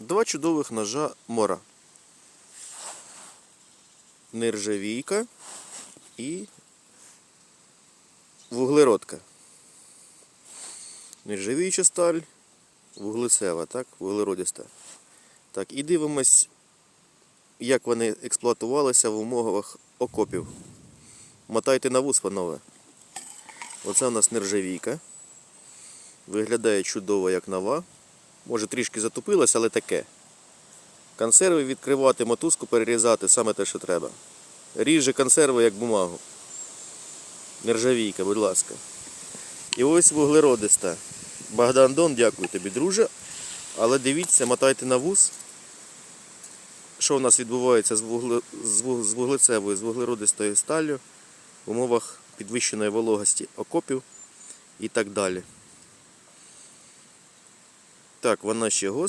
Два чудових ножа мора. Нержавійка і вуглеродка. Нержавіюча сталь, вуглецева, так, вуглеродиста. Так, і дивимось, як вони експлуатувалися в умовах окопів. Мотайте на вуз, панове. Оце у нас нержавійка. Виглядає чудово, як нова. Може трішки затупилась, але таке. Консерви відкривати, мотузку перерізати саме те, що треба. Ріже консерви як бумагу. Нержавійка, будь ласка. І ось вуглеродиста. Богдан Дон, дякую тобі, друже. Але дивіться, мотайте на вуз. Що у нас відбувається з вуглецевою, з вуглеродистою сталлю в умовах підвищеної вологості окопів і так далі. Так, вона ще.